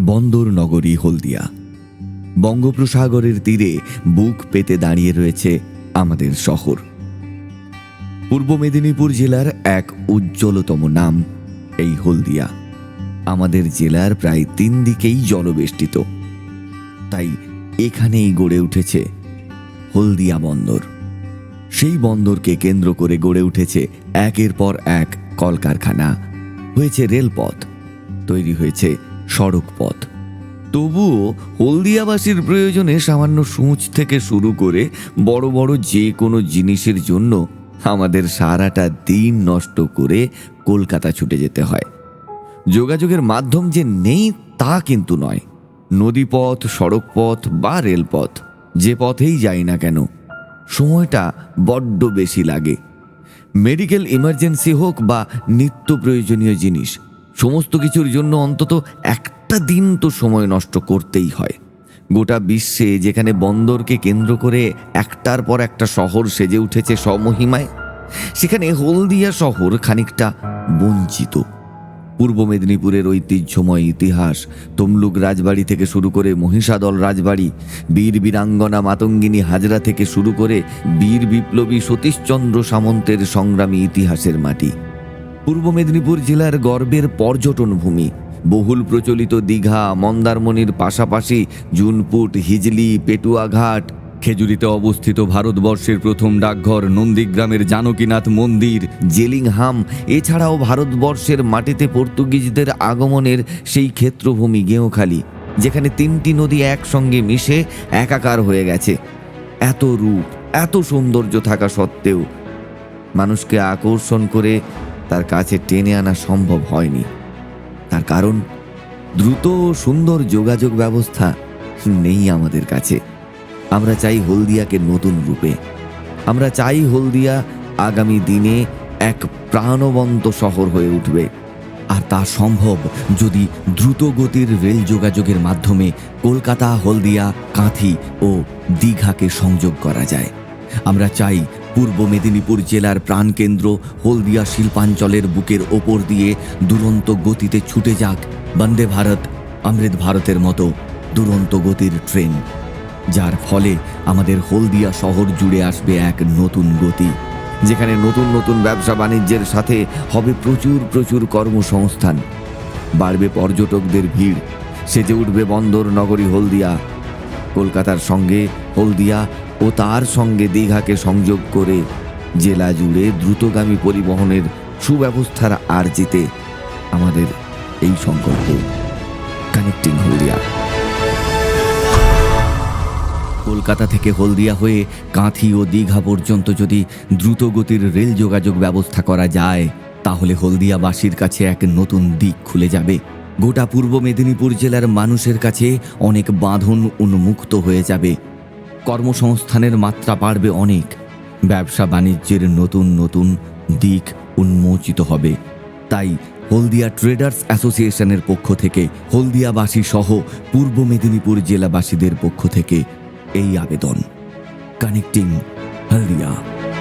বন্দর নগরী হলদিয়া। বঙ্গোপসাগরের তীরে বুক পেতে দাঁড়িয়ে রয়েছে আমাদের শহর। পূর্ব মেদিনীপুর জেলার এক উজ্জ্বলতম নাম, এই হলদিয়া। আমাদের জেলার প্রায় তিন দিকেই জলবেষ্টিত তাই এখানেই গড়ে উঠেছে হলদিয়া বন্দর। সেই বন্দরকে কেন্দ্র করে গড়ে উঠেছে একের পর এক কলকারখানা। হয়েছে রেলপথ। তৈরি হয়েছে সড়ক পথ তবুও হলদিয়াবাসীর প্রয়োজনে সামান্য সূচ থেকে শুরু করে বড় বড় যে কোনো জিনিসের জন্য আমাদের সারাটা দিন নষ্ট করে কলকাতা ছুটে যেতে হয়। যোগাযোগের মাধ্যম যে নেই তা কিন্তু নয়। নদীপথ, সড়কপথ বা রেলপথ, যে পথেই যাই না কেন, সময়টা বড্ড বেশি লাগে। মেডিকেল ইমার্জেন্সি হোক বা নিত্য প্রয়োজনীয় জিনিস সমস্ত কিছুর জন্য অন্তত একটা দিন তো সময় নষ্ট করতেই হয়। গোটা বিশ্বে যেখানে বন্দরকে কেন্দ্র করে একটার পর একটা শহর সেজে উঠেছে স্বমহিমায়, সেখানে হলদিয়া শহর খানিকটা বঞ্চিত। পূর্ব মেদিনীপুরের ঐতিহ্যময় ইতিহাস, তমলুক রাজবাড়ি থেকে শুরু করে মহিষাদল রাজবাড়ি, বীর বীরাঙ্গনা মাতঙ্গিনী হাজরা থেকে শুরু করে বীর বিপ্লবী সতীশচন্দ্র সামন্তের সংগ্রামী ইতিহাসের মাটি। পূর্ব মেদিনীপুর জেলার গর্বের পর্যটন ভূমি। বহুল প্রচলিত দীঘা, মন্দারমণির পাশাপাশি জুনপুট হিজলি পেটুয়াঘাট খেজুরিতে অবস্থিত ভারতবর্ষের প্রথম ডাকঘর, নন্দীগ্রামের জানকীনাথ মন্দির, জেলিংহাম, এছাড়াও ভারতবর্ষের মাটিতে পর্তুগিজদের আগমনের সেই ক্ষেত্রভূমি গেঁওখালি, যেখানে তিনটি নদী একসঙ্গে মিশে একাকার হয়ে গেছে। এত রূপ, এত সৌন্দর্য থাকা সত্ত্বেও, মানুষকে আকর্ষণ করে তার কাছে টেনে আনা সম্ভব হয়নি। তার কারণ, দ্রুত সুন্দর যোগাযোগ ব্যবস্থা নেই আমাদের কাছে। আমরা চাই হলদিয়াকে নতুন রূপে। আমরা চাই হলদিয়া আগামী দিনে এক প্রাণবন্ত শহর হয়ে উঠবে। আর তা সম্ভব যদি দ্রুত গতির রেল যোগাযোগের মাধ্যমে কলকাতা, হলদিয়া, কাঁথি ও দীঘাকে সংযোগ করা যায়। আমরা চাই পূর্ব মেদিনীপুর জেলার প্রাণকেন্দ্র হলদিয়া শিল্পাঞ্চলের বুকের ওপর দিয়ে দুরন্ত গতিতে ছুটে যাক বন্দে ভারত, অমৃত ভারতের মতো দুরন্ত গতির ট্রেন। যার ফলে আমাদের হলদিয়া শহর জুড়ে আসবে এক নতুন গতি। যেখানে নতুন নতুন ব্যবসা বাণিজ্যের সাথে হবে প্রচুর প্রচুর কর্মসংস্থান। বাড়বে পর্যটকদের ভিড়। সেজে উঠবে বন্দর, নগরী হলদিয়া। কলকাতার সঙ্গে হলদিয়া ও তার সঙ্গে দীঘাকে সংযোগ করে জেলা জুড়ে দ্রুতগামী পরিবহনের সুব্যবস্থার আর্জিতে আমাদের এই সংকল্প। কানেক্টিং হলদিয়া। কলকাতা থেকে হলদিয়া হয়ে কাঁথি ও দীঘা পর্যন্ত যদি দ্রুতগতির রেল যোগাযোগ ব্যবস্থা করা যায়, তাহলে হলদিয়াবাসীর কাছে এক নতুন দিক খুলে যাবে। গোটা পূর্ব মেদিনীপুর জেলার মানুষের কাছে অনেক বাঁধন উন্মুক্ত হয়ে যাবে। কর্মসংস্থানের মাত্রা বাড়বে অনেক। ব্যবসা বাণিজ্যের নতুন নতুন দিক উন্মোচিত হবে। তাই হলদিয়া ট্রেডার্স অ্যাসোসিয়েশনের পক্ষ থেকে হলদিয়াবাসী সহ পূর্ব মেদিনীপুর জেলাবাসীদের পক্ষ থেকে এই আবেদন। কানেক্টিং হলদিয়া।